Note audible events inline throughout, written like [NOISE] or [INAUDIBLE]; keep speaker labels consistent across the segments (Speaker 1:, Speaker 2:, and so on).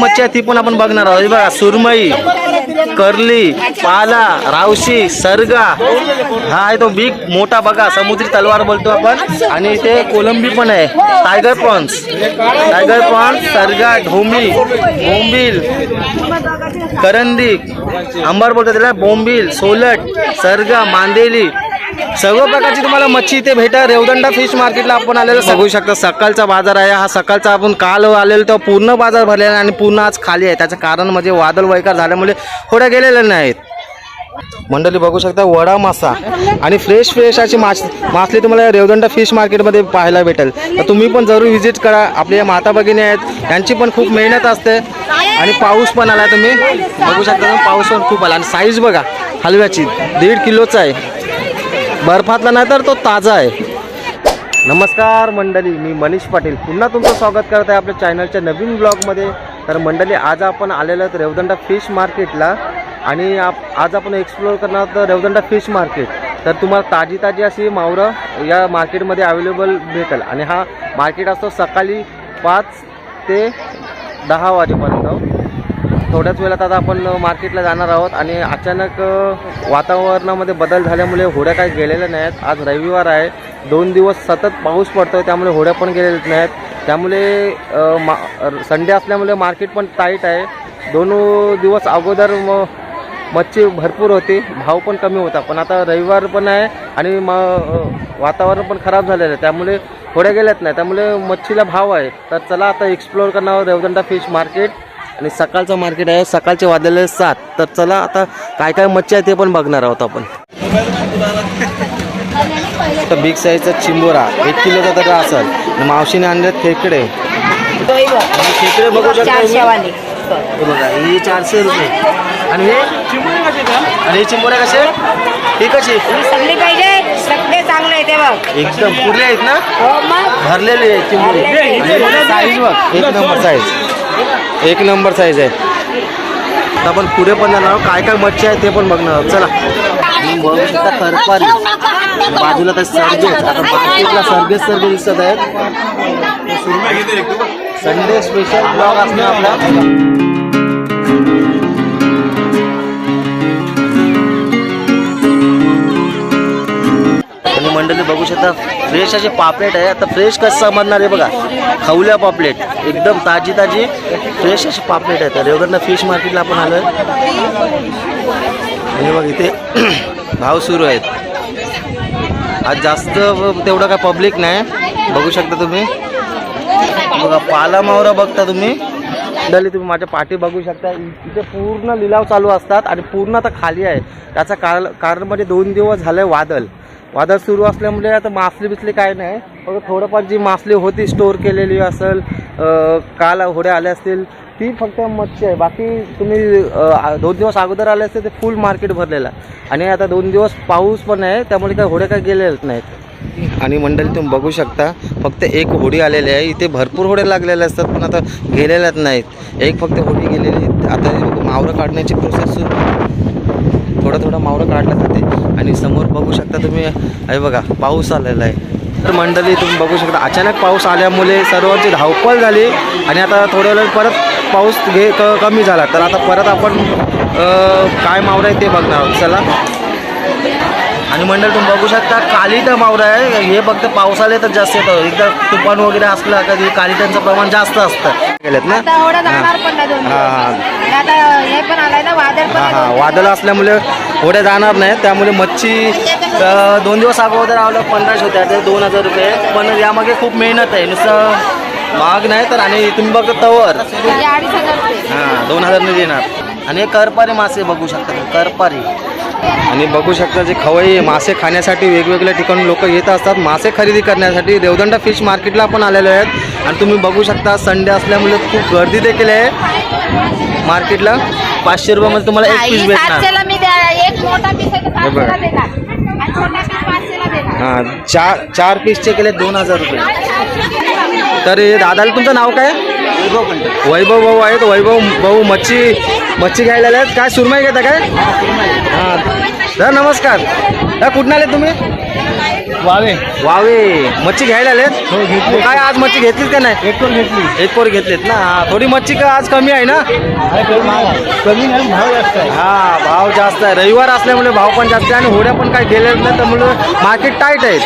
Speaker 1: मच्छी आहे ती पण आपण बघणार आहोत. बघा सुरमई करली पाला रावशी सरगा. हा आहे तो बिग मोठा बघा समुद्री तलवार बोलतो आपण. आणि इथे कोलंबी पण आहे. टायगर प्रॉन्स टायगर प्रॉन्स सरगा ढोमी बोंबील करंदी अंबार बोलतो त्याला बोंबील सोलट सरगा मांदेली. सर्व प्रकारची तुम्हाला मच्छी इथे भेटा रेवदंडा फिश मार्केटला आपण आलेलो बघू शकता. सकाळचा बाजार आहे. हा सकाळचा आपण काल आलेलो तो पूर्ण बाजार भरलेला आहे आणि पूर्ण आज खाली आहे. त्याचं कारण म्हणजे वादळ वैकार झाल्यामुळे होड्या गेलेल्या नाहीत. मंडळी बघू शकता वडा मासा आणि फ्रेश फ्रेश अशी मास मासली तुम्हाला रेवदंडा फिश मार्केटमध्ये पाहायला भेटेल. तर तुम्ही पण जरूर व्हिजिट करा. आपले या माता भगिनी आहेत. यांची पण खूप मेहनत असते. आणि पाऊस पण आला तुम्ही. बघू शकता पाऊस पण खूप आला. आणि साईज बघा हलव्याची. दीड किलोचा आहे. बर्फातला नाही तर तो ताजा आहे. नमस्कार मंडळी मी मनीष पाटील. पुन्हा तुमचं स्वागत करत आहे आपल्या चॅनलच्या नवीन ब्लॉगमध्ये. तर मंडळी आज आपण आलेलो आहोत रेवदंडा फिश मार्केटला आणि आप आज आपण एक्सप्लोअर करणार आहोत रेवदंडा फिश मार्केट. तर तुम्हाला ताजी ताजी अशी मावरं या मार्केटमध्ये अवेलेबल भेटेल. आणि हा मार्केट असतो सकाळी पाच ते दहा वाजेपर्यंत. थोड्याच वेळात आता आपण मार्केटला जाणार आहोत आणि अचानक वातावरणामध्ये बदल झाल्यामुळे होड्या काही गेलेल्या नाहीत. आज रविवार आहे. दोन दिवस सतत पाऊस पडतो त्यामुळे होड्या पण गेलेल्या नाहीत. त्यामुळे मा संडे असल्यामुळे मार्केट पण टाईट आहे. दोन दिवस अगोदर म मच्छी भरपूर होती. भाव पण कमी होता. पण आता रविवार पण आहे आणि म वातावरण पण खराब झालेलं आहे. त्यामुळे होड्या गेल्यात नाही त्यामुळे मच्छीला भाव आहे. तर चला आता एक्सप्लोअर करणार आहोत रेवदंडा फिश मार्केट आणि सकाळचं मार्केट आहे. सकाळचे वाजलेले सात. तर चला आता काय काय मच्छी आहे ते पण बघणार आहोत आपण. तर बिग साईजचा चिंबोरा. एक किलोचा तर असेल. मावशीने आणले खेकडे. खेकडे बघू शकता हे बघा ही चारशे रुपये. आणि हे आणि हे चिंबोऱ्या कसे हे कसे
Speaker 2: सगळी पाहिजे. सगळे चांगले आहे ते बघ.
Speaker 1: एकदम पुरले आहेत ना?
Speaker 2: हो
Speaker 1: भरलेली आहे चिंबोरी. साईज बघ. एक नंबर साईज एक नंबर साईज आहे. आता आपण पुढे पण जाणार आहोत. काय काय मच्छी आहे ते पण बघणार आहोत. चला. बघू शकता करपारी बाजूला तर सर्गेच आता मार्केटला सर्गे दिसत आहेत. संडे स्पेशल ब्लॉग असणार आपला. आणि मंडळी बघू शकता फ्रेश असे पापलेट आहे. आता फ्रेश कसं समजणार आहे बघा. खवल्या पापलेट. एकदम ताजी ताजी. फ्रेश असे पापलेट आहेत रेवदंडा फिश मार्केटला आपण आलो आणि बघ इथे [CLEARS THROAT] भाव सुरू आहेत. आज जास्त तेवढं काय पब्लिक नाही. बघू शकता तुम्ही. बघा पाला मावरा बघता तुम्ही. मंडळी तुम्ही माझ्या पाठी बघू शकता. इथे पूर्ण लिलाव चालू असतात आणि पूर्ण आता खाली आहे. त्याचं कारण कारण म्हणजे दोन दिवस झालंय वादळ वादळ सुरू असल्यामुळे आता मासले बिसली काय नाही. फक्त थोडंफार जी मासली होती स्टोअर केलेली असेल काल होड्या आल्या असतील ती फक्त मच्छी आहे. बाकी तुम्ही दोन दिवस अगोदर आले असते ते फुल मार्केट भरलेलं आहे. आणि आता दोन दिवस पाऊस पण आहे त्यामुळे काय होड्या काय गेलेल्याच नाहीत. आणि मंडळी तुम्ही बघू शकता फक्त एक होडी आलेली आहे. इथे भरपूर होड्या लागलेल्या असतात पण आता गेलेल्याच नाहीत. एक फक्त होडी गेलेली आता मावरं काढण्याची प्रोसेस सुरू आहे. थोडं थोडं मावरं काढलं जाते आणि समोर बघू शकता तुम्ही हे बघा पाऊस आलेला आहे. तर मंडळी तुम्ही बघू शकता अचानक पाऊस आल्यामुळे सर्वांची धावपळ झाली आणि आता थोड्या वेळ परत पाऊस घे क कमी झाला. तर आता परत आपण काय मावरं आहे ते बघणार आहोत. चला. आणि मंडळ तुम्ही बघू शकता कालिटा मावरा आहे. हे फक्त पावसाळे तर जास्त येतं. एकदा तुफान वगैरे असलं कधी कालिटांचं प्रमाण जास्त असतं. गेलेत ना? हा, हा.
Speaker 2: वादळ
Speaker 1: असल्यामुळे होड्या जाणार नाही. त्यामुळे मच्छी दोन दिवस अगोदर आवलं पंधराशे होत्या ते दोन हजार रुपये. पण यामागे खूप मेहनत आहे. नुसतं महाग नाही तर आणि तुम्ही बघता तवर.
Speaker 2: दिवस. हे
Speaker 1: दोन हजारने देणार. आणि करपारी मासे बघू शकता करपारी. आणि बघू शकता जे खवई मासे खाण्यासाठी वेगवेगळ्या ठिकाणी लोक येत असतात. मासे खरेदी करण्यासाठी देवदंडा फिश मार्केटला पण आलेले आहेत. आणि तुम्ही बघू शकता संडे असल्यामुळे खूप गर्दी देखील आहे मार्केटला. पाचशे रुपयामध्ये तुम्हाला एक पीस भेटणार
Speaker 2: सातशेला मी द्या एक मोठा पीस आहे तो
Speaker 1: हे बघा.
Speaker 2: सातशेला देणार. आणि छोटा पीस पाचशेला देणार.
Speaker 1: हां चार चार पीसचे केले दोन हजार रुपये. तर हे दादाला तुमचं नाव काय? वैभव भाऊ आहेत. वैभव भाऊ मच्छी मच्छी घ्यायला आले आहेत काय सुरमई घेता काय? हां सर नमस्कार. कुठून आले तुम्ही?
Speaker 3: वावे.
Speaker 1: वावे. मच्छी घ्यायला आलेत?
Speaker 3: हो घेतली.
Speaker 1: काय आज मच्छी घेतलीत का नाही?
Speaker 3: एक पण घेतली.
Speaker 1: एक पोर घेतलीत ना? हा, थोडी मच्छी का आज कमी आहे ना?
Speaker 3: महाग आहे. कमी नाही भाव जास्त आहे.
Speaker 1: हा भाव जास्त आहे. रविवार असल्यामुळे भाव पण जास्त आहे आणि होड्या पण काय गेल्या नाही त्यामुळे मार्केट टाईट आहे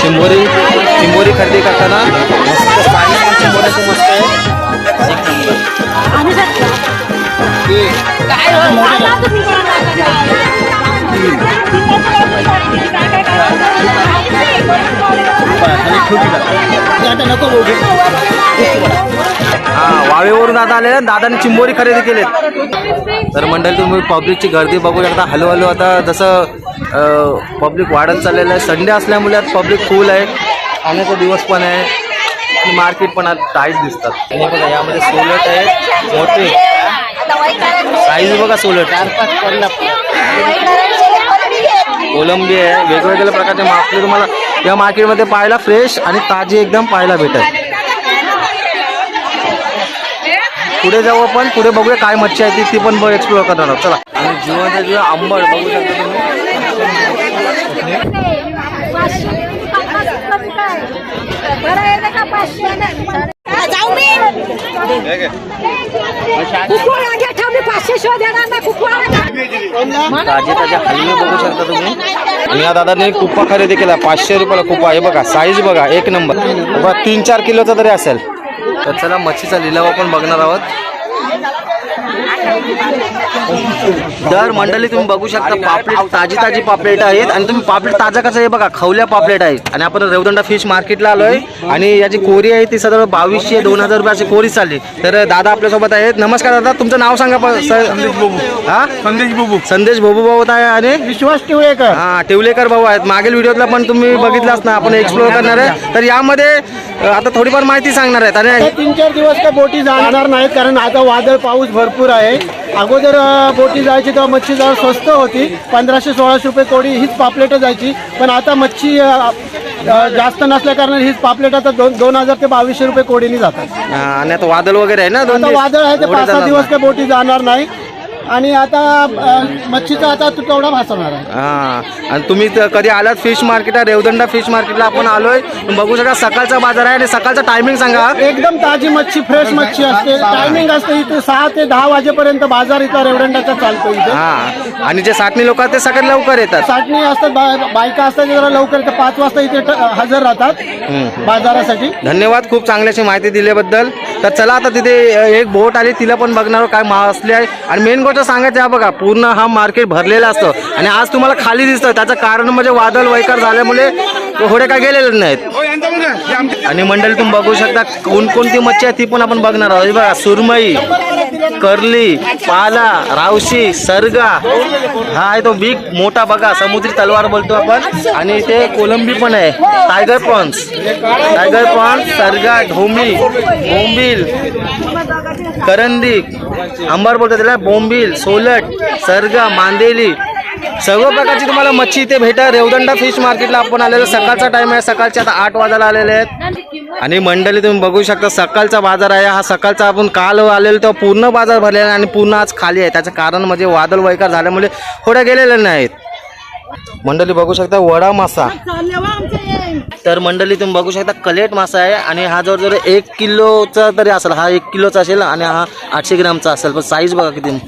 Speaker 1: चिंबोरी. चिंबोरी खरेदी करताना मस्त पण चिंबोऱ्याचं मस्त आहे. हा वावेवरून दादा आले दादाने चिंबोरी खरेदी केलेत. तर मंडळी तुम्ही पब्लिकची गर्दी बघू शकता हळूहळू आता जसं पब्लिक वाढत चाललेलं आहे संडे असल्यामुळे आज पब्लिक फुल आहे. पाण्याचा दिवस पण आहे. मार्केट पण आज टाईट दिसतात. आणि बघा यामध्ये सोलट आहे मोठे. साईज बघा सोलट. कोलंबी आहे वेगवेगळ्या प्रकारचे मापले तुम्हाला या मार्केटमध्ये पाहायला फ्रेश आणि ताजी एकदम पाहायला भेटेल. पुढे जाऊ आपण पुढे बघूया काय मच्छी आहे ती ती पण एक्सप्लोअर करणार आहोत. चला. आणि जिवंत जीव आंबट बघू शकता तुम्ही. ताजे ताजे हलवे बघू शकता तुम्ही. आणि या दादाने कुप्पा खरेदी केला पाचशे रुपयाला कुप्पा हे बघा साईज बघा एक नंबर बघा तीन चार किलोचा तरी असेल. तर चला मच्छीचा लिलाव आपण बघणार आहोत. दर मंडळी तुम्ही बघू शकता पापलेट ताजी ताजी पापलेट आहेत. आणि तुम्ही पापलेट ताजा कसं आहे बघा खवल्या पापलेट आहेत. आणि आपण रेवदंडा फिश मार्केटला आलोय. आणि याची कोरी आहे ती सदर बावीसशे दोन हजार रुपयाची कोरी चालली. तर दादा आपल्यासोबत आहेत. नमस्कार दादा तुमचं नाव सांगा हा?
Speaker 3: संदेश बाबू.
Speaker 1: संदेश भोबू भाऊ आहे आणि?
Speaker 3: विश्वास टिवळेकर.
Speaker 1: हा टिवलेकर भाऊ आहेत. मागील व्हिडिओतला पण तुम्ही बघितलाच ना आपण एक्सप्लोर करणार आहे. तर यामध्ये आता थोडीफार माहिती सांगणार आहेत. आणि
Speaker 3: तीन चार दिवस काय बोटी जाणार नाहीत कारण आता वादळ पाऊस भरपूर आहे. अगोदर बोटी जायची तेव्हा मच्छी जरा स्वस्त होती पंधराशे सोळाशे रुपये कोडी हीच पापलेटं जायची पण आता मच्छी जास्त नसल्या कारण हीच पापलेट आता दोन दोन हजार ते बावीसशे रुपये कोडीनी जातात
Speaker 1: आणि आता वादळ वगैरे आहे ना दोन
Speaker 3: आता. वादळ आहे ते पाच सहा दिवस. काय बोटी जाणार नाही आणि आता मच्छीचा आता तुटवडा भासवणार आहे.
Speaker 1: हा. आणि तुम्ही त- कधी आलात फिश मार्केटला रेवदंडा फिश मार्केटला आपण आलोय. तुम्ही बघू शकता सकाळचा बाजार आहे आणि सकाळचा टायमिंग सांगा.
Speaker 3: एकदम ताजी मच्छी फ्रेश मच्छी असते. टायमिंग असते इथे सहा ते दहा वाजेपर्यंत बाजार इथं रेवडंडाचा चालतो इथे.
Speaker 1: हा. आणि जे साठणी लोक आहेत ते सगळ्यात लवकर येतात.
Speaker 3: साठणी असतात बा- बायका असतात ते जरा लवकर येतात. पाच वाजता इथे ट- हजर राहतात. बाजारासाठी.
Speaker 1: धन्यवाद खूप चांगल्याशी माहिती दिल्याबद्दल. तर चला आता तिथे अ, एक बोट आली तिला पण बघणार आहोत काय मासले आहे. आणि मेन गोष्ट सांगायचं आहे बघा पूर्ण हा मार्केट भरलेला असतो. आणि आज तुम्हाला खाली दिसतं त्याचं कारण म्हणजे वादळ वैकार झाल्यामुळे होडे काय गेलेले नाहीत. आणि मंडळी तुम्ही बघू शकता कोणकोणती मच्छी आहे ती पण आपण बघणार आहोत. हे बघा सुरमई. करली पाला रावशी सरगा हा आहे तो बिग मोठा बघा समुद्री तलवार बोलतो आपण. आणि इथे कोलंबी पण आहे. टायगर प्रॉन्स टायगर प्रॉन्स सरगा ढोमी बोंबील करंदी अंबार बोलतो त्याला बोंबील सोलट सरगा मांदेली. सर्व प्रकारची तुम्हाला मच्छी इथे भेटा रेवदंडा फिश मार्केटला आपण आलेलो. सकाळचा टाइम आहे. सकाळचे आता आठ वाजायला आलेले आहेत. आणि मंडळी तुम्ही बघू शकता सकाळचा बाजार आहे. हा सकाळचा आपण काल आलेलो तेव्हा पूर्ण बाजार भरलेला आहे आणि पूर्ण आज खाली आहे. त्याचं कारण म्हणजे वादळ वैकार झाल्यामुळे थोड्या गेलेल्या नाहीत. मंडळी बघू शकता वडा मासा. तर मंडळी तुम्ही बघू शकता कलेट मासा आहे आणि हा जवळजवळ एक किलोचा तरी असेल. हा एक किलोचा असेल आणि हा आठशे ग्रामचा असेल. पण साईज बघा किती.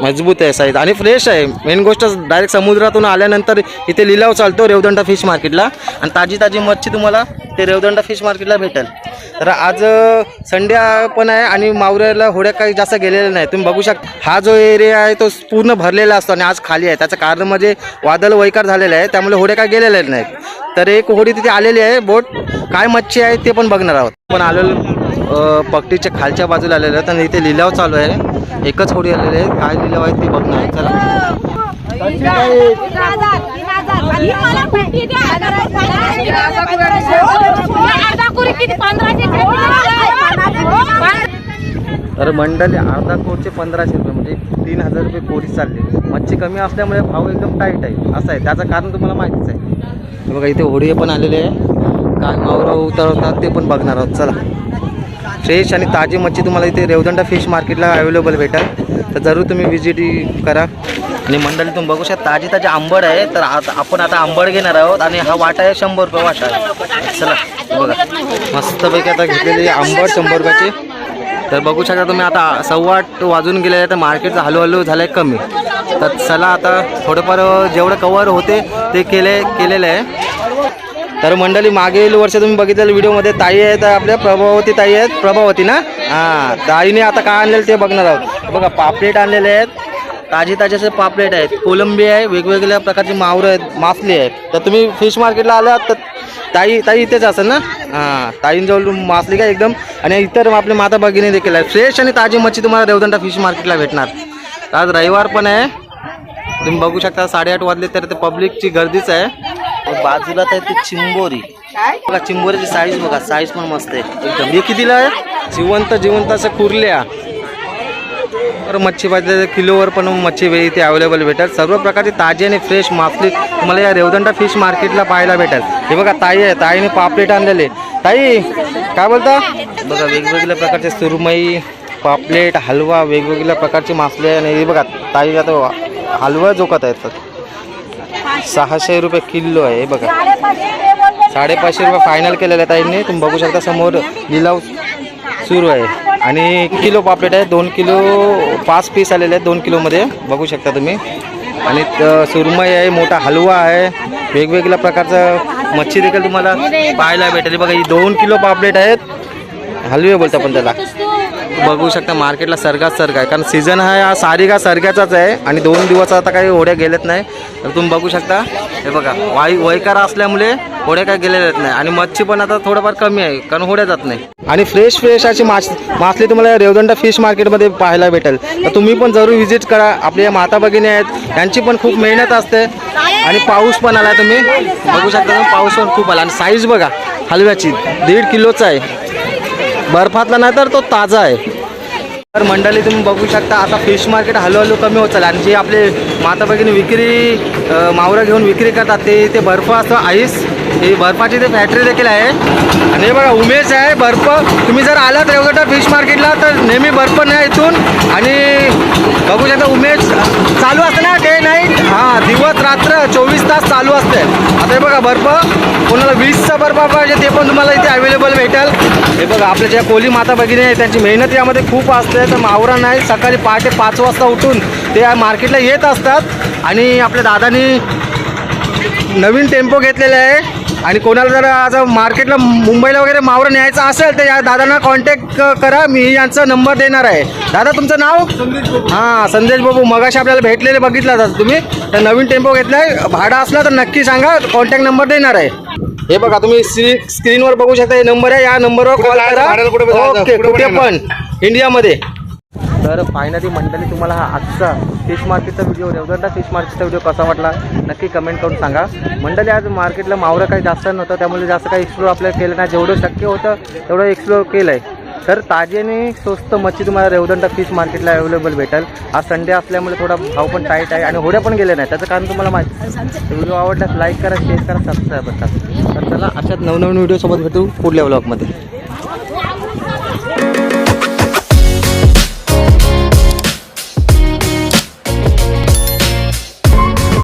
Speaker 1: मजबूत आहे साईज आणि फ्रेश आहे. मेन गोष्ट डायरेक्ट समुद्रातून आल्यानंतर इथे लिलाव चालतो रेवदंडा फिश मार्केटला आणि ताजी ताजी मच्छी तुम्हाला ते रेवदंडा फिश मार्केटला भेटेल. तर आज संडे पण आहे आणि मावऱ्याला होड्या काही जास्त गेलेल्या नाही तुम्ही बघू शकता. हा जो एरिया आहे तो पूर्ण भरलेला असतो आणि आज खाली आहे. त्याचं कारण म्हणजे वादळ वैकार झालेलं आहे. त्यामुळे होड्या काय गेलेल्या नाहीत. तर एक होडी तिथे आलेली आहे. बोट काय मच्छी आहे ते पण बघणार आहोत. पण आलेलो पकटीच्या खालच्या बाजूला आलेलं आहे. तर इथे लिलाव चालू आहे. एकच होडी आलेली आहे. काय लिलाव आहे ते बघणार आहे. चला. तर मंडळी अर्धा कोटचे पंधराशे रुपये म्हणजे तीन हजार रुपये कोरी चालले. मच्छी कमी असल्यामुळे भाव एकदम टाईट आहे. असं आहे. त्याचं कारण तुम्हाला माहितीच आहे. बघा इथे होडी पण आलेले आहे. काय मावरा उतरवतात ते पण बघणार आहोत. चला. फ्रेश आणि ताजी मच्छी तुम्हाला इथे रेवदंडा फिश मार्केटला अवेलेबल भेटेल. तर जरूर तुम्ही व्हिजिट करा. आणि मंडळी तुम्ही बघू शकता ताजी ताजी आंबड आहे. तर आता आपण आता आंबड घेणार आहोत आणि हा वाटा आहे शंभर रुपये वाटा आहे. चला बघा. मस्तपैकी आता घेतलेली आंबड शंभर रुपयाची. तर बघू शकता तुम्ही आता सव्वा आठ वाजून गेले तर मार्केटचं हळूहळू झालं आहे कमी. तर चला आता थोडंफार जेवढं कवर होते ते केले केलेलं आहे. तर मंडळी मागील वर्ष तुम्ही बघितलेल्या व्हिडिओमध्ये ताई आहेत आपल्या प्रभावती ताई आहेत. प्रभावती ना? हां ताईने आता काय आणलेलं ते बघणार आहोत. बघा पापलेट आणलेले आहेत. ताजे ताजे असे पापलेट आहेत. कोलंबी आहे वेगवेगळ्या प्रकारची मावरं आहेत मासली आहेत. तर तुम्ही फिश मार्केटला आलात तर ताई ताई इथेच असेल ना? हां ताईंजवळ मासली काय एकदम. आणि इतर आपले माता भगिनी देखील आहे फ्रेश आणि ताजी मच्छी तुम्हाला देवदंडा फिश मार्केटला भेटणार. आज रविवार पण आहे. तुम्ही बघू शकता साडेआठ वाजले तर ते पब्लिकची गर्दीच आहे. बाजूला तर ती चिंबोरी. बघा चिंबोरीची साईज बघा. साईज पण मस्त आहे. एकदम. हे कितीला आहे? जिवंत जिवंत असं कुरल्या. तर मच्छी पाहिजे किलोवर पण मच्छी इथे अवेलेबल भेटेल सर्व प्रकारची ताजी आणि फ्रेश मासली तुम्हाला या रेवदंडा फिश मार्केटला पाहायला भेटेल हे बघा ताई आहे. ताईने पापलेट आणलेले. ताई काय बोलता? बघा वेगवेगळ्या प्रकारचे सुरमई पापलेट हलवा वेगवेगळ्या प्रकारची मासले आणि हे बघा ताई आता हलवा जोकत आहेत. सहाशे रुपये किलो आहे. हे बघा. साडेपाचशे रुपये फायनल केलेलं आहे ताईंनी. तुम्ही बघू शकता समोर लिलाव सुरू आहे. आणि किलो पापलेट आहे दोन किलो पाच पीस आलेले आहेत दोन किलोमध्ये. बघू शकता तुम्ही. आणि सुरमई आहे मोठा हलवा आहे. वेगवेगळ्या प्रकारचं मच्छी देखील तुम्हाला पाहायला भेटेल. बघा ही दोन किलो पापलेट आहेत. हलवे बोलतो आपण त्याला. बघू शकता मार्केटला सरगाच सरगा आहे. कारण सीझन हा हा सारिगा सरग्याचाच आहे. आणि दोन दिवस आता काही होड्या गेलेत नाही. तर तुम्ही बघू शकता. हे बघा वाई वयकार असल्यामुळे होड्या काय गेलेल्या नाही. आणि मच्छी पण आता थोडंफार कमी आहे कारण होड्या जात नाही. आणि फ्रेश फ्रेश अशी माछ मासली तुम्हाला रेवदंडा फिश मार्केटमध्ये पाहायला भेटेल. तर तुम्ही पण जरूर व्हिजिट करा. आपल्या माता भगिनी आहेत. यांची पण खूप मेहनत असते. आणि पाऊस पण आला तुम्ही. बघू शकता पाऊस पण खूप आला. आणि साईज बघा हलव्याची. दीड किलोचा आहे. बर्फातला नाही तर तो ताजा आहे. तर मंडळी तुम्ही बघू शकता आता फिश मार्केट हळूहळू कमी होत चाललं आणि जे आपले माता भगिनी विक्री मावरा मावरं घेऊन विक्री करतात ते ते बर्फ असतं आईस ही बर्फाची ते फॅक्टरी देखील आहे. आणि हे बघा उमेश आहे बर्फ. तुम्ही जर आलात रेवगटा फिश मार्केटला तर नेहमी बर्फ नाही इथून. आणि बघू शकता उमेश चालू असतं ना डे नाईट हां दिवस रात्र चोवीस तास चालू असते. आता हे बघा बर्फ. कोणाला वीसचा बर्फ पाहिजे ते पण तुम्हाला इथे अवेलेबल भेटेल. हे बघा आपल्या ज्या कोली माता भगिनी आहे त्यांची मेहनत यामध्ये खूप असते. तर मावरा नाही सकाळी पहाटे पाच वाजता उठून ते या मार्केटला येत असतात. आणि आपल्या दादानी नवीन टेम्पो घेतलेला आहे. आणि कोणाला जर आता मार्केटला मुंबईला वगैरे मावरा न्यायचं असेल तर या दादांना कॉन्टॅक्ट करा. मी यांचा नंबर देणार आहे. दादा तुमचं नाव? हां संदेश बाबू. मगाशी आपल्याला भेटलेले बघितला दादा तुम्ही. तर नवीन टेम्पो घेतलाय. भाडा असला तर नक्की सांगा. कॉन्टॅक्ट नंबर देणार आहे. हे बघा तुम्ही स्क्री- स्क्रीनवर बघू शकता. हे नंबर आहे. या नंबरवर कॉल करा. ओके कुठे पण. इंडियामध्ये तर फायनली मंडळी तुम्हाला हा आजचा फिश मार्केटचा व्हिडिओ रेवदंडा फिश मार्केटचा व्हिडिओ कसा वाटला नक्की कमेंट करून सांगा. मंडळी आज मार्केटला मावरं काही जास्त नव्हतं त्यामुळे जास्त काही एक्सप्लोर आपल्याला केलं नाही. जेवढं शक्य होतं तेवढं एक्सप्लोर केलं आहे तर ताजी आणि स्वस्त मच्छी तुम्हाला रेवदंडा फिश मार्केटला अवेलेबल भेटेल. आज संडे असल्यामुळे थोडा भाव पण टाईट आहे आणि होड्या पण गेल्या नाही त्याचं कारण तुम्हाला माहिती व्हिडिओ आवडल्यास लाईक करा शेअर करा सबस्क्राईब करा. तर चला अशाच नवनवीन व्हिडिओसोबत भेटू पुढल्या ब्लॉगमध्ये